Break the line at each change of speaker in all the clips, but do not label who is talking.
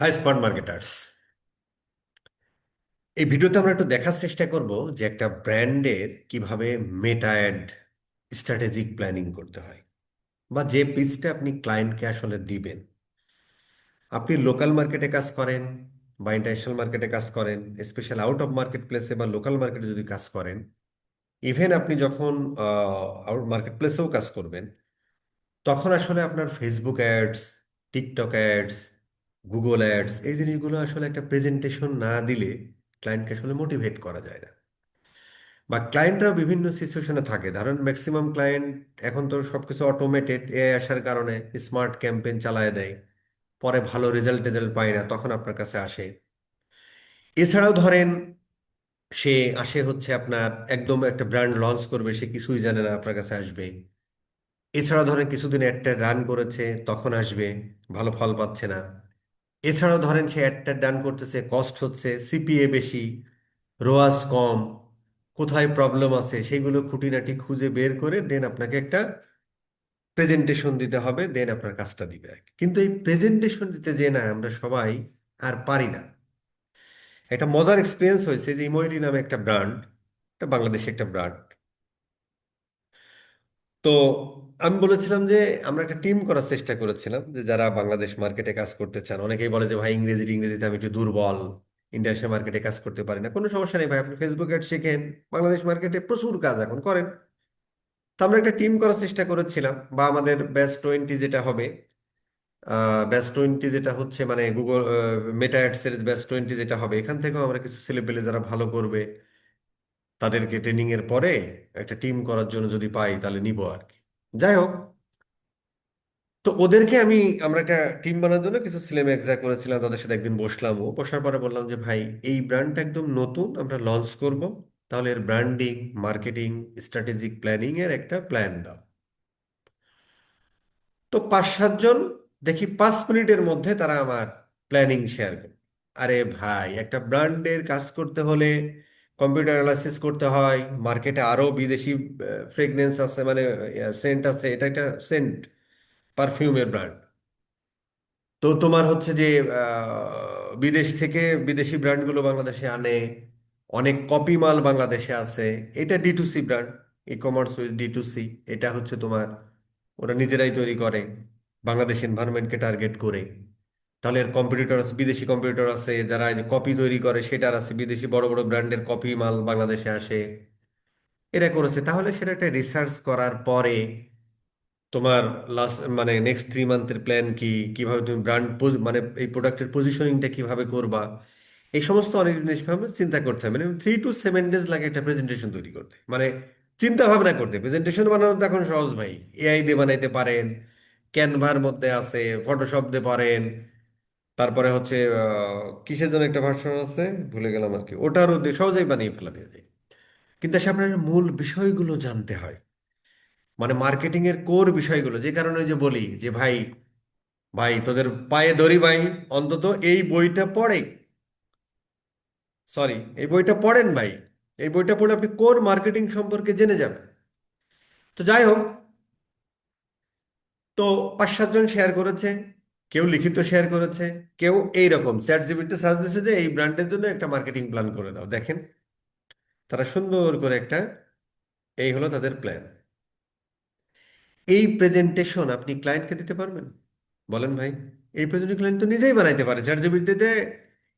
High smart marketers এই ভিডিওতে আমরা একটু দেখার চেষ্টা করব যে একটা ব্র্যান্ডের কীভাবে মেটা অ্যাড স্ট্র্যাটেজিক প্ল্যানিং করতে হয় বা যে পিচটা আপনি ক্লায়েন্টকে আসলে দিবেন। আপনি লোকাল মার্কেটে কাজ করেন বা ইন্টারন্যাশনাল মার্কেটে কাজ করেন স্পেশাল আউট অফ মার্কেট প্লেসে বা লোকাল মার্কেটে যদি কাজ করেন ইভেন আপনি যখন আউট মার্কেট প্লেসেও কাজ করবেন, তখন আসলে আপনার Facebook ads TikTok ads Google ads এই জিনিসগুলো আসলে একটা প্রেজেন্টেশন না দিলে ক্লায়েন্টকে আসলে মোটিভেট করা যায় না। বা ক্লায়েন্টরাও বিভিন্ন সিচুয়েশনে থাকে। ধরেন ম্যাক্সিমাম ক্লায়েন্ট এখন তো সবকিছু অটোমেটেড এআই আসার কারণে স্মার্ট ক্যাম্পেইন চালায় দেয়, পরে ভালো রেজাল্ট টেজাল্ট পায় না, তখন আপনার কাছে আসে। এছাড়াও ধরেন সে আসে হচ্ছে আপনার একদম একটা ব্র্যান্ড লঞ্চ করবে, সে কিছুই জানে না আপনার কাছে আসবে। এছাড়া ধরেন কিছুদিন একটা রান করেছে, তখন আসবে, ভালো ফল পাচ্ছে না। এছাড়াও ধরেন সে অ্যাডটা ডান করতেছে কস্ট হচ্ছে সিপিএ বেশি রোয়াজ কম, কোথায় প্রবলেম আছে সেগুলো খুঁটিনাটি খুঁজে বের করে দেন আপনাকে একটা প্রেজেন্টেশন দিতে হবে দেন আপনার কাজটা দিবে কিন্তু এই প্রেজেন্টেশন দিতে যে না আমরা সবাই আর পারি না। একটা মজার এক্সপিরিয়েন্স হয়েছে যে ইমোয়রি নামে একটা ব্র্যান্ড এটা বাংলাদেশে একটা ব্র্যান্ড তো আমি বলেছিলাম যে, আমরা একটা টিম করার চেষ্টা করেছিলাম। যে যারা বাংলাদেশ মার্কেটে কাজ করতে চান, অনেকেই বলে যে, ভাই ইংরেজি ইংরেজিতে আমি একটু দুর্বল ইন্টারন্যাশনাল মার্কেটে কাজ করতে পারি না। কোনো সমস্যা নেই ভাই, আপনি ফেসবুক অ্যাড শেখেন, বাংলাদেশ মার্কেটে প্রচুর কাজ এখন করেন। তো আমরা একটা টিম করার চেষ্টা করেছিলাম, বা আমাদের ব্যাচ টোয়েন্টি যেটা হবে ব্যাচ টোয়েন্টি যেটা হচ্ছে মানে গুগল মেটা অ্যাডসের ব্যাচ টোয়েন্টি যেটা হবে, এখান থেকেও আমরা কিছু ছেলেপেলে যারা ভালো করবে, তাদেরকে ট্রেনিং এর পরে একটা টিম করার জন্য যদি পাই, তাহলে নিব আর কি। যাই হোক তো ওদেরকে আমি, আমরা একটা টিম বানানোর জন্য কিছু ছেলে মেয়ে করেছিলাম, তাদের সাথে একদিন বসলাম। ও বসার পরে বললাম যে, ভাই, এই ব্র্যান্ডটা একদম নতুন, আমরা লঞ্চ করব। তাহলে এর ব্র্যান্ডিং মার্কেটিং স্ট্র্যাটেজিক প্ল্যানিং এর একটা প্ল্যান দাও। তো পাঁচ সাতজন দেখি পাঁচ মিনিটের মধ্যে তারা আমার প্ল্যানিং শেয়ার করে। আরে ভাই, একটা ব্র্যান্ডের কাজ করতে হলে কম্পিউটার অ্যানালাইসিস করতে হয় মার্কেটে আরও বিদেশি ফ্রেগনেন্স আছে মানে সেন্ট আছে, এটা একটা সেন্ট পারফিউমের ব্র্যান্ড তো তোমার হচ্ছে যে বিদেশ থেকে বিদেশি ব্র্যান্ডগুলো বাংলাদেশে আনে, অনেক কপি মাল বাংলাদেশে আছে, এটা D to C brand e commerce with D to C এটা হচ্ছে তোমার, ওরা নিজেরাই তৈরি করে, বাংলাদেশ এনভায়রনমেন্টকে টার্গেট করে। তাহলে এর কম্পিটিটর আছে, বিদেশি কম্পিউটার আছে, যারা কপি তৈরি করে, সেটার আছে, বিদেশি বড় বড় ব্র্যান্ডের কপি মাল বাংলাদেশে আসে। এরা করেছে। তাহলে সেটা একটা রিসার্চ করার পরে তোমার লাস্ট মানে নেক্সট থ্রি মান্থের প্ল্যান কি? কীভাবে তুমি ব্র্যান্ড মানে এই প্রোডাক্টের পজিশনিংটা কীভাবে করবা? এই সমস্ত অনেক জিনিস চিন্তা করতে হবে। মানে থ্রি টু সেভেন ডেজ লাগে একটা প্রেজেন্টেশন তৈরি করতে। মানে চিন্তা ভাবনা করতে। প্রেজেন্টেশন বানানো তো এখন সহজ ভাই। এআই দিয়ে বানাইতে পারেন ক্যানভার মধ্যে আছে ফটোশপ দিয়ে পারেন তারপরে হচ্ছে কিসের জন্য একটা ভার্সন আছে? ভুলে গেলাম আর কি। ওটারও সহজেই বানিয়ে ফেলা দিয়ে যায় কিন্তু আসলে আপনার মূল বিষয়গুলো জানতে হয়। মানে মার্কেটিং এর কোর বিষয়গুলো, যে কারণে যে বলি যে, ভাই ভাই, তোদের পায়ে ধরি ভাই, অন্তত এই বইটা পড়ে। সরি এই বইটা পড়েন ভাই। এই বইটা পড়লে আপনি কোর মার্কেটিং সম্পর্কে জেনে যাবেন। তো যাই হোক, তো পাঁচ সাতজন শেয়ার করেছে। কেউ লিখিত শেয়ার করেছে, কেউ এইরকম। চ্যাট জিপিটিতে সার্চ দিয়েছে যে এই ব্র্যান্ডের জন্য একটা মার্কেটিং প্ল্যান করে দাও। দেখেন, তারা সুন্দর করে একটা, এই হলো তাদের প্ল্যান এই প্রেজেন্টেশন আপনি ক্লায়েন্টকে দিতে পারবেন। বলেন ভাই, এই প্রেজেন্টেশন ক্লায়েন্ট তো নিজেই বানাইতে পারে চ্যাট জিপিটিতে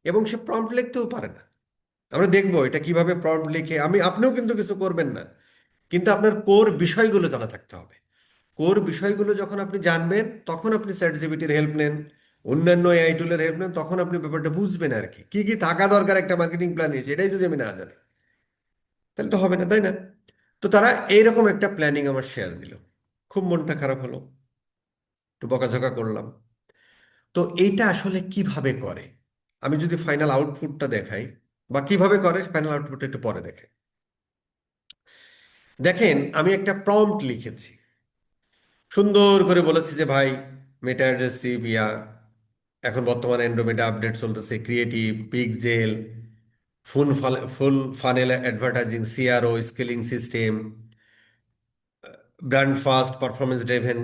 এবং সে প্রম্পট লিখতেও পারে না। আমরা দেখব এটা কীভাবে প্রম্পট লিখে, আমি, আপনিও কিন্তু কিছু করবেন না। কিন্তু আপনার কোর বিষয়গুলো জানা থাকতে হবে। কোর বিষয়গুলো যখন আপনি জানবেন, তখন আপনি চ্যাট জিপিটির হেল্প নেন। অন্যান্য এআই টুলের হেল্প নেন, তখন আপনি ব্যাপারটা বুঝবেন আর কি। কি কি থাকা দরকার একটা মার্কেটিং প্ল্যান প্ল্যানে সেটাই যদি আমি না জানি, তাহলে তো হবে না, তাই না? তো তারা এইরকম একটা প্ল্যানিং আমার শেয়ার দিল। খুব মনটা খারাপ হলো। একটু বকাঝকা করলাম। তো এইটা আসলে কীভাবে করে? আমি যদি ফাইনাল আউটপুটটা দেখাই, বা কীভাবে করে? ফাইনাল আউটপুটটা একটু পরে দেখে। দেখেন, আমি একটা প্রম্পট লিখেছি। সুন্দর করে বলেছি যে, ভাই মেটা অ্যাড্রেসিভ ইয়া এখন বর্তমানে অ্যান্ড্রোমেটা আপডেট চলতেছে creative pixel full full funnel advertising CRO scaling system brand first performance driven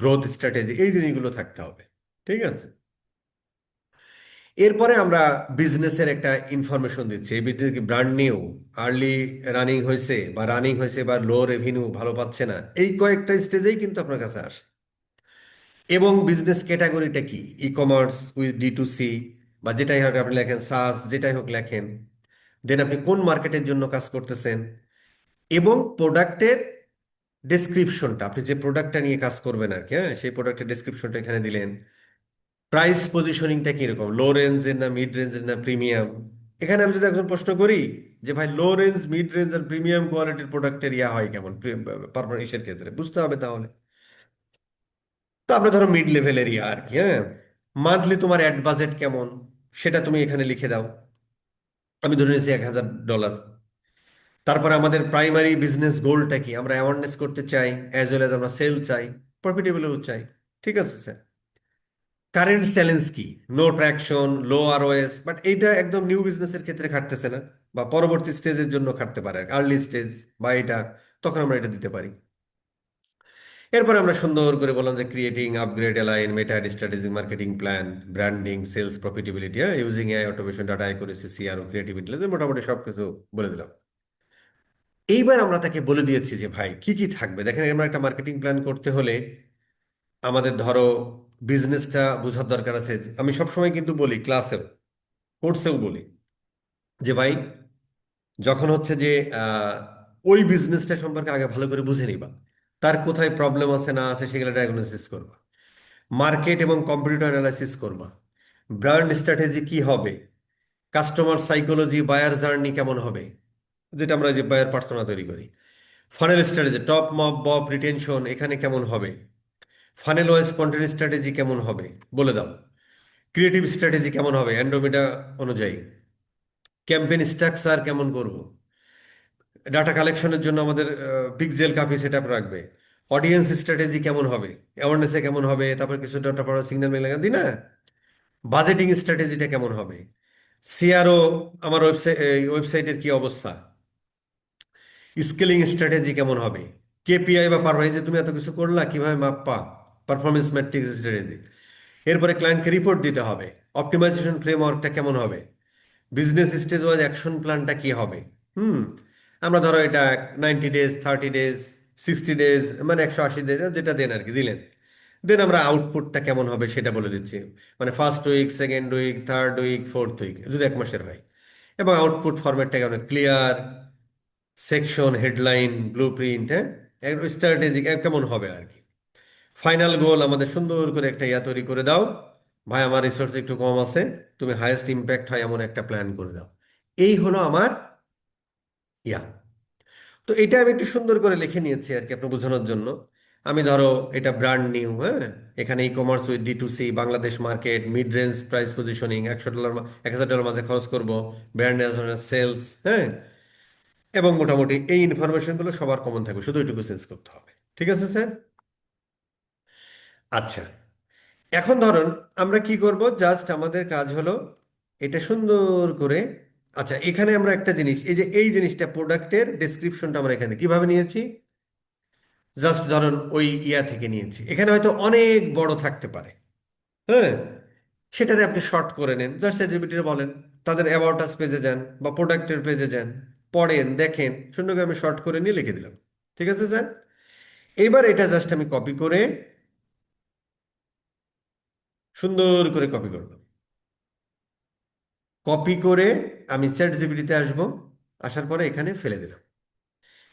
growth strategy এই জিনিসগুলো থাকতে হবে। ঠিক আছে? এরপরে আমরা বিজনেসের একটা ইনফরমেশন দিচ্ছি। এই বিজনেস কি ব্র্যান্ড নিউ আর্লি রানিং হয়েছে বা রানিং হয়েছে বা লো রেভিনিউ ভালো পাচ্ছে না, এই কয়েকটা স্টেজেই কিন্তু আপনার কাছে আসে। এবং বিজনেস ক্যাটাগরিটা কি? E commerce with D to C বা যেটাই হোক আপনি লেখেন সাস যেটাই হোক লেখেন দেন আপনি কোন মার্কেটের জন্য কাজ করতেছেন এবং প্রোডাক্টের ডেসক্রিপশনটা আপনি যে প্রোডাক্টটা নিয়ে কাজ করবেন আর কি হ্যাঁ সেই প্রোডাক্টের ডেসক্রিপশনটা এখানে দিলেন। প্রাইস পজিশনিংটা কীরকম? লো রেঞ্জের না মিড রেঞ্জের না প্রিমিয়াম এখানে আমি যদি একজন প্রশ্ন করি যে, ভাই লো রেঞ্জ মিড রেঞ্জ আর প্রিমিয়াম কোয়ালিটির প্রোডাক্টের ইয়া হয় কেমন? পারফরমেন্সের ক্ষেত্রে? বুঝতে হবে তাহলে। তো আমরা ধরো মিড লেভেলের ইয়া আর কি হ্যাঁ? মান্থলি তোমার অ্যাড বাজেট কেমন? সেটা তুমি এখানে লিখে দাও। আমি ধরে নিয়েছি এক হাজার ডলার তারপরে আমাদের প্রাইমারি বিজনেস গোলটা কি? আমরা অ্যাওয়ারনেস করতে চাই অ্যাজ ওয়েল অ্যাজ আমরা সেল চাই প্রফিটেবলও চাই। ঠিক আছে স্যার কারেন্ট চ্যালেঞ্জ কি no traction low ROAS but এইটা একদম নিউ বিজনেসের ক্ষেত্রে খাটতেছে না, বা পরবর্তী স্টেজের জন্য খাটতে পারে। আর্লি স্টেজ বা এটা, তখন আমরা এটা দিতে পারি। এরপরে আমরা সুন্দর করে বললাম যে creating upgrade align Meta strategic marketing plan branding sales profitability using AI automation data accuracy CRO creativity মোটামুটি সব কিছু বলে দিলাম। এইবার আমরা তাকে বলে দিয়েছি যে, ভাই, কি কি থাকবে? দেখেন আমরা একটা মার্কেটিং প্ল্যান করতে হলে আমাদের ধরো বিজনেসটা বোঝার দরকার আছে। আমি সবসময় কিন্তু বলি ক্লাসেও কোর্সেও বলি যে, ভাই, যখন হচ্ছে যে ওই বিজনেসটা সম্পর্কে আগে ভালো করে বুঝে নিবা। তার কোথায় প্রবলেম আছে, না আছে, সেগুলো ডায়াগনোসিস করবা। মার্কেট এবং কম্পিটিটর অ্যানালাইসিস করবা। ব্র্যান্ড স্ট্র্যাটেজি কি হবে? কাস্টমার সাইকোলজি বায়ার জার্নি কেমন হবে? যেটা আমরা যে বায়ার পার্সোনা তৈরি করি। Funnel strategy top mop bop retention এখানে কেমন হবে? ফানেল ওয়াইজ কন্টেন্ট স্ট্র্যাটেজি কেমন হবে? বলে দাও। ক্রিয়েটিভ স্ট্র্যাটেজি কেমন হবে? অ্যান্ড্রোমিটা অনুযায়ী। ক্যাম্পেইন স্ট্রাকচার কেমন করব? ডাটা কালেকশনের জন্য আমাদের পিকজেল কাপি সেট আপ রাখবে। অডিয়েন্স স্ট্র্যাটেজি কেমন হবে? অ্যাওয়ারনেসে কেমন হবে? তারপর কিছু ডাটা পড়া সিগন্যাল মেলে দিই না বাজেটিং স্ট্র্যাটেজিটা কেমন হবে? সিআরও আমার ওয়েবসাইট ওয়েবসাইটের কি অবস্থা? স্কেলিং স্ট্র্যাটেজি কেমন হবে? কেপিআই বা যে তুমি এত কিছু করলা, কীভাবে মাপবা? পারফরমেন্স ম্যাট্রিক্স স্ট্র্যাটেজি এরপরে ক্লায়েন্টকে রিপোর্ট দিতে হবে। অপটিমাইজেশন ফ্রেমওয়ার্কটা কেমন হবে? বিজনেস স্টেজ ওয়াইজ অ্যাকশন প্ল্যানটা কি হবে? হুম, আমরা ধরো এটা ninety days thirty days sixty days মানে একশো আশি ডেজ যেটা দেন আর কি, দিলেন। দেন আমরা আউটপুটটা কেমন হবে সেটা বলে দিচ্ছি। মানে first week second week third week fourth week যদি এক মাসের হয়। এবং আউটপুট ফরম্যাটটা কেমন clear section headline blueprint হ্যাঁ স্ট্র্যাটেজিক কেমন হবে আর কি? ফাইনাল গোল আমাদের সুন্দর করে একটা ইয়া তৈরি করে দাও। ভাই, আমার রিসোর্স একটু কম আছে। তুমি হাইয়েস্ট ইম্প্যাক্ট হয় এমন একটা প্ল্যান করে দাও। এই হলো আমার ইয়া। তো এটা আমি একটু সুন্দর করে লিখে নিয়েছি আর কি আপনার বোঝানোর জন্য। আমি ধরো এটা ব্র্যান্ড নিউ হ্যাঁ? এখানে e commerce with D to C Bangladesh market mid range price positioning একশো ডলার এক হাজার ডলার মাঝে খরচ করব ব্র্যান্ড সেলস হ্যাঁ? এবং মোটামুটি এই ইনফরমেশনগুলো সবার কমন থাকবে। শুধু এটুকু সেন্স করতে হবে। ঠিক আছে স্যার আচ্ছা। এখন ধরুন, আমরা কি করব? জাস্ট আমাদের কাজ হলো এটা সুন্দর করে আচ্ছা এখানে আমরা একটা জিনিস, এই যে এই জিনিসটা প্রোডাক্টের ডেসক্রিপশনটা আমরা এখানে কীভাবে নিয়েছি? জাস্ট ধরুন ওই ইয়া থেকে নিয়েছি। এখানে হয়তো অনেক বড় থাকতে পারে। হ্যাঁ? সেটারে আপনি শর্ট করে নেন। জাস্ট চ্যাটজিপিটির বলেন, তাদের অ্যাবাউট আস পেজে যান বা প্রোডাক্টের পেজে যান, পড়েন, দেখেন সুন্দর করে আমি শর্ট করে নিয়ে লিখে দিলাম। ঠিক আছে, স্যার? এবার এটা জাস্ট আমি কপি করে সুন্দর করে কপি করলাম কপি করে আমি চ্যাট জিবিটিতে আসব, আসার পরে এখানে ফেলে দিলাম।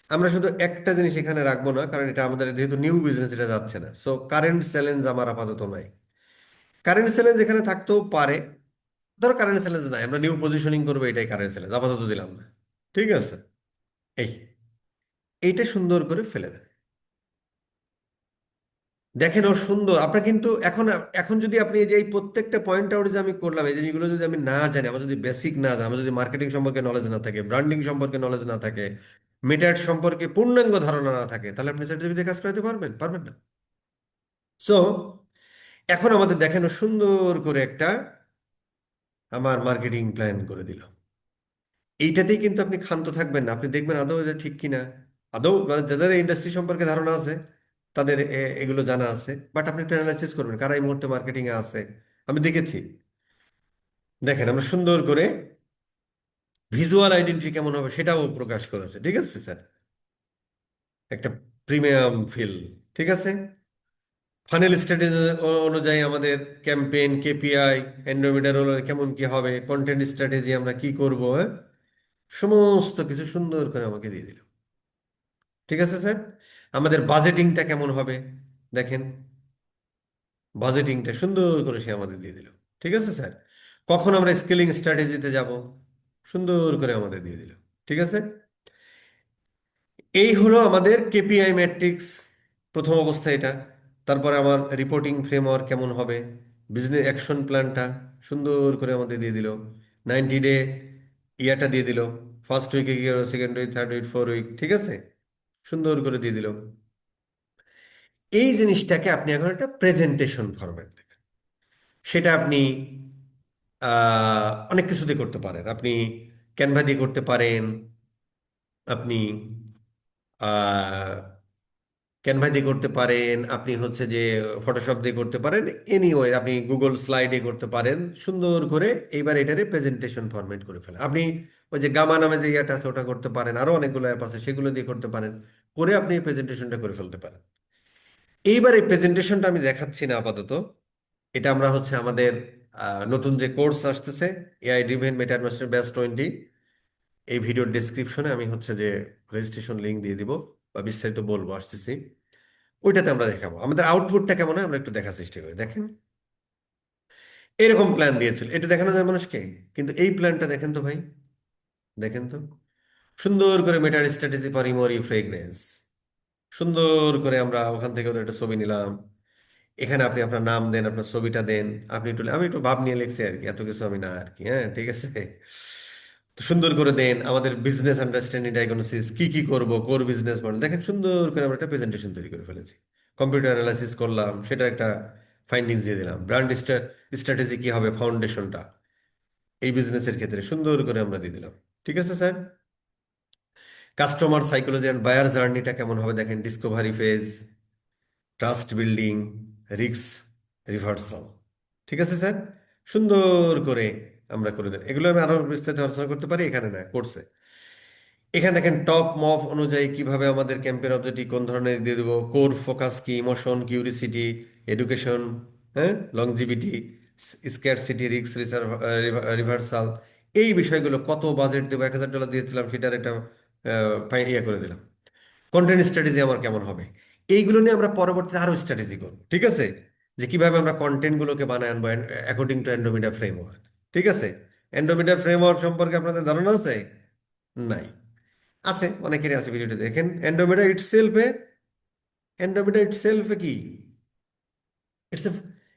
আমরা শুধু একটা জিনিস এখানে রাখব না, কারণ এটা আমাদের যেহেতু নিউ বিজনেস এটা যাচ্ছে না। সো কারেন্ট চ্যালেঞ্জ আমার আপাতত নাই। কারেন্ট চ্যালেঞ্জ এখানে থাকতেও পারে। ধরো কারেন্ট চ্যালেঞ্জ নাই, আমরা নিউ পজিশনিং করব, এটাই কারেন্ট চ্যালেঞ্জ আপাতত দিলাম না। ঠিক আছে? এই। এইটা সুন্দর করে ফেলে দেন। দেখেন ও সুন্দর। আপনার কিন্তু এখন এখন যদি আপনি এই যে এই প্রত্যেকটা পয়েন্ট আউট যে আমি করলাম, এই জিনিসগুলো যদি আমি না জানি, আমার যদি বেসিক না জানি, আমার যদি মার্কেটিং সম্পর্কে নলেজ না থাকে ব্র্যান্ডিং সম্পর্কে নলেজ না থাকে মেটার সম্পর্কে পূর্ণাঙ্গ ধারণা না থাকে, তাহলে আপনি সার্টিফিকেট কাজ করাতে পারবেন? পারবেন না। সো এখন আমাদের দেখেন সুন্দর করে একটা আমার মার্কেটিং প্ল্যান করে দিল। এইটাতেই কিন্তু আপনি ক্ষান্ত থাকবেন না। আপনি দেখবেন আদৌ এটা ঠিক কিনা? আদৌ মানে যাদের ইন্ডাস্ট্রি সম্পর্কে ধারণা আছে তাদের এগুলো জানা আছে। বাট আপনি একটু অ্যানালাইসিস করবেন, কারা এই মুহূর্তে মার্কেটিং এ আছে? আমি দেখেছি। দেখেন, আমরা সুন্দর করে ভিজুয়াল আইডেন্টিটি কেমন হবে সেটাও প্রকাশ করেছে। ঠিক আছে, স্যার? একটা প্রিমিয়াম ফিল ঠিক আছে? ফানেল স্ট্র্যাটেজি অনুযায়ী আমাদের ক্যাম্পেইন কেপিআই এন্ডোমিটার কেমন কি হবে কন্টেন্ট স্ট্র্যাটেজি আমরা কি করব হ্যাঁ? সমস্ত কিছু সুন্দর করে আমাকে দিয়ে দিল। ঠিক আছে, স্যার? আমাদের বাজেটিংটা কেমন হবে? দেখেন বাজেটিংটা সুন্দর করে সে আমাদের দিয়ে দিল। ঠিক আছে, স্যার? কখন আমরা স্কেলিং স্ট্র্যাটেজিতে যাব? সুন্দর করে আমাদের দিয়ে দিল। ঠিক আছে? এই হলো আমাদের কেপিআই ম্যাট্রিক্স প্রথম অবস্থা এটা। তারপরে আমার রিপোর্টিং ফ্রেমওয়ার্ক কেমন হবে? বিজনেস অ্যাকশন প্ল্যানটা সুন্দর করে আমাদের দিয়ে দিল। নাইনটি ডে ইয়ারটা দিয়ে দিল। ফার্স্ট উইকে গিয়ে second week third week four week ঠিক আছে? সুন্দর করে দিয়ে দিল। এই জিনিসটাকে আপনি এখন একটা প্রেজেন্টেশন ফরম্যাট দেবেন সেটা আপনি অনেক কিছু দিয়ে করতে পারেন। আপনি ক্যানভা দিয়ে করতে পারেন, আপনি ক্যানভা দিয়ে করতে পারেন, আপনি হচ্ছে যে ফটোশপ দিয়ে করতে পারেন এনিওয়ে আপনি গুগল স্লাইডে করতে পারেন, সুন্দর করে এইবার এটারে প্রেজেন্টেশন ফরম্যাট করে ফেলেন। আপনি ওই যে গামা নামে যে ইয়েটা আছে, ওটা করতে পারেন। আরও অনেকগুলো অ্যাপ আছে, সেগুলো দিয়ে করতে পারেন। করে আপনি এই প্রেজেন্টেশনটা করে ফেলতে পারেন। এইবার এই প্রেজেন্টেশনটা আমি দেখাচ্ছি না আপাতত। এটা আমরা হচ্ছে আমাদের নতুন যে কোর্স আসতেছে AI driven Meta master batch twenty এই ভিডিওর ডিসক্রিপশনে আমি হচ্ছে যে রেজিস্ট্রেশন লিঙ্ক দিয়ে দিব বা বিস্তারিত বলব আসতেছি। ওইটাতে আমরা দেখাবো। আমাদের আউটপুটটা কেমন হয়, আমরা একটু দেখার চেষ্টা করি। দেখেন। এরকম প্ল্যান দিয়েছিল। এটা দেখানো যায় মানুষকে? কিন্তু এই প্ল্যানটা দেখেন তো ভাই। দেখেন তো। সুন্দর করে মেটার স্ট্র্যাটেজি ফর ইমোরি ফ্রেগনেন্স সুন্দর করে আমরা ওখান থেকে ওদের একটা ছবি নিলাম। এখানে আপনি আপনার নাম দেন, আপনার ছবিটা দেন। আপনি একটু, আমি একটু ভাব নিয়ে লিখছি আর কি এত কিছু আমি না আর কি হ্যাঁ ঠিক আছে? তো সুন্দর করে দেন, আমাদের বিজনেস আন্ডারস্ট্যান্ডিং ডায়াগনোসিস কি কি করব কোর বিজনেস মডেল দেখেন সুন্দর করে আমরা একটা প্রেজেন্টেশন তৈরি করে ফেলেছি। কম্পিউটার অ্যানালাইসিস করলাম, সেটা একটা ফাইন্ডিংস দিয়ে দিলাম। ব্র্যান্ড স্ট্র্যাটেজি কি হবে ফাউন্ডেশনটা এই বিজনেসের ক্ষেত্রে সুন্দর করে আমরা দিয়ে দিলাম। ঠিক আছে, sir? Customer psychology and buyer জার্নিটা কেমন হবে দেখেন ডিসকভারি ফেজ ট্রাস্ট বিল্ডিং রিক্স রিভার্সাল ঠিক আছে, স্যার? সুন্দর করে আমরা করে দেন। এগুলো আমি আরও বিস্তারিত আলোচনা করতে পারি, এখানে না কোর্সে এখানে দেখেন টপ মফ অনুযায়ী কীভাবে আমাদের ক্যাম্পের অবজেক্টিভ কোন ধরনের দিয়ে দেবো? কোর ফোকাস কি? ইমোশন কিউরিসিটি এডুকেশন হ্যাঁ? লংজিভিটি স্ক্যারসিটি রিস্ক রিভার্সাল এই বিষয়গুলো কত বাজেট দেবো, এক হাজার ডলার দিয়েছিলাম, সেটার একটা ইয়ে করে দিলাম। কন্টেন্ট স্ট্র্যাটেজি আমার কেমন হবে? এইগুলো নিয়ে আমরা পরবর্তীতে আরও স্ট্র্যাটেজি করব, ঠিক আছে? যে কীভাবে আমরা কন্টেন্টগুলোকে বানায় আনব অ্যাকর্ডিং টু অ্যান্ড্রোমিডা ফ্রেমওয়ার্ক ঠিক আছে? অ্যান্ড্রোমিডা ফ্রেমওয়ার্ক সম্পর্কে আপনাদের ধারণা আছে? নাই। আছে, অনেকেরই আছে ভিডিওটা দেখেন। অ্যান্ডোমিডা ইট সেলফে ইটসেলফে অ্যান্ড্রোমিডা ইটসেলফে কি? It's a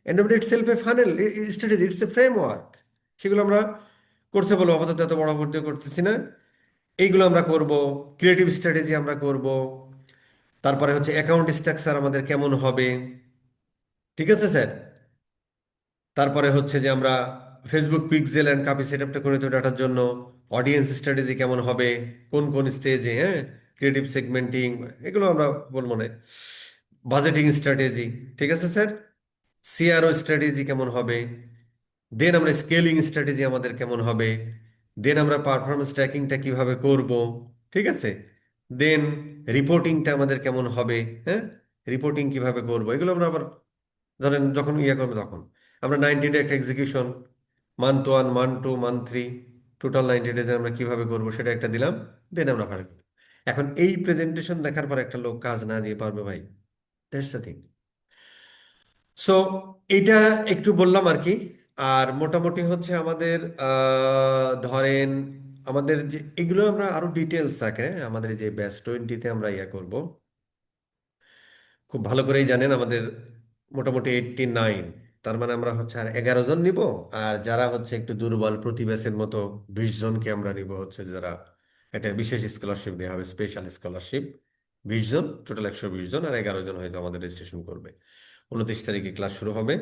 Andromeda ইটসেলফে funnel strategy it's a framework সেগুলো আমরা করছে বলব আপাতত এত বড় করতে করতেছি না। এইগুলো আমরা করব ক্রিয়েটিভ স্ট্র্যাটেজি আমরা করব, তারপরে হচ্ছে অ্যাকাউন্ট স্ট্রাকচার আমাদের কেমন হবে, ঠিক আছে স্যার? তারপরে হচ্ছে যে আমরা Facebook pixel and CAPI set আপটা করে ডাটার জন্য অডিয়েন্স স্ট্র্যাটেজি কেমন হবে, কোন কোন স্টেজে হ্যাঁ? ক্রিয়েটিভ সেগমেন্টিং এগুলো আমরা বলব না। বাজেটিং স্ট্র্যাটেজি ঠিক আছে স্যার? সিআরও স্ট্র্যাটেজি কেমন হবে দেন আমরা স্কেলিং স্ট্র্যাটেজি আমাদের কেমন হবে? দেন আমরা পারফরমেন্স ট্র্যাকিংটা কীভাবে করব? ঠিক আছে? দেন রিপোর্টিংটা আমাদের কেমন হবে? হ্যাঁ? রিপোর্টিং কীভাবে করব? এগুলো আমরা আবার ধরেন যখন ইয়ে করব তখন। আমরা নাইনটি ডে একটা execution month one month two month three total ninety ডেজে আমরা কীভাবে করব সেটা একটা দিলাম দেন আমরা ফাইল এখন এই প্রেজেন্টেশন দেখার পর একটা লোক কাজ না দিয়ে পারবে ভাই। দ্যাটস দ্য থিং সো এইটা একটু বললাম আর কি। আর মোটামুটি হচ্ছে আমাদের ধরেন আমাদের যে, এগুলো আমরা আরও ডিটেলস থাকে আমাদের যে ব্যাচ টোয়েন্টিতে আমরা ইয়া করব। খুব ভালো করেই জানেন আমাদের মোটামুটি এইটটি নাইন তার মানে আমরা হচ্ছে আর এগারো জন নিব, আর যারা হচ্ছে একটু দুর্বল প্রতিবেশের মতো বিশ জনকে আমরা নিব হচ্ছে যারা একটা বিশেষ স্কলারশিপ দেওয়া হবে স্পেশাল স্কলারশিপ বিশ জন টোটাল একশো বিশ জন, আর এগারো জন হয়তো আমাদের রেজিস্ট্রেশন করবে। উনত্রিশ তারিখে ক্লাস শুরু হবে।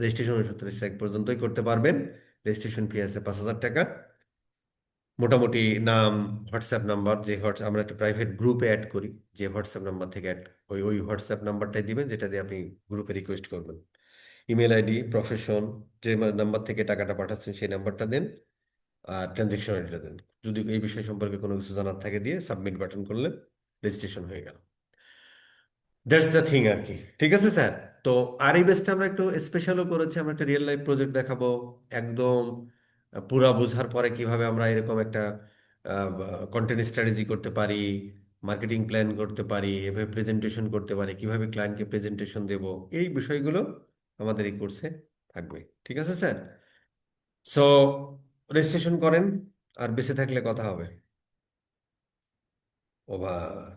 রেজিস্ট্রেশন উনত্রিশ এক পর্যন্তই করতে পারবেন। রেজিস্ট্রেশন ফি আছে পাঁচ হাজার টাকা। মোটামুটি নাম, হোয়াটসঅ্যাপ নাম্বার, যে হোয়াটসঅ্যাপ আমরা একটা প্রাইভেট গ্রুপে অ্যাড করি, যে হোয়াটসঅ্যাপ নাম্বার থেকে অ্যাড ওই ওই হোয়াটসঅ্যাপ নাম্বারটাই দিবেন, যেটা দিয়ে আপনি গ্রুপে রিকোয়েস্ট করবেন। ইমেল আইডি, প্রফেশন, যে নাম্বার থেকে টাকাটা পাঠাচ্ছেন সেই নাম্বারটা দেন, আর ট্রানজেকশন আইডিটা দেন। যদি এই বিষয় সম্পর্কে কোনো কিছু জানার থাকে দিয়ে সাবমিট বাটন করলে রেজিস্ট্রেশন হয়ে গেল। দ্যাটস দ্য থিং আর কি। ঠিক আছে, স্যার? তো আর এই বেসটা আমরা একটু স্পেশালও করেছি, আমরা একটা রিয়েল লাইফ প্রজেক্ট দেখাবো। একদম পুরা বোঝার পরে কীভাবে আমরা এরকম একটা কন্টেন্ট স্ট্র্যাটেজি করতে পারি মার্কেটিং প্ল্যান করতে পারি, এভাবে প্রেজেন্টেশন করতে পারি, কীভাবে ক্লায়েন্টকে প্রেজেন্টেশন দেব, এই বিষয়গুলো আমাদের এই কোর্সে থাকবে। ঠিক আছে স্যার সো রেজিস্ট্রেশন করেন, আর বেঁচে থাকলে কথা হবে। ওভার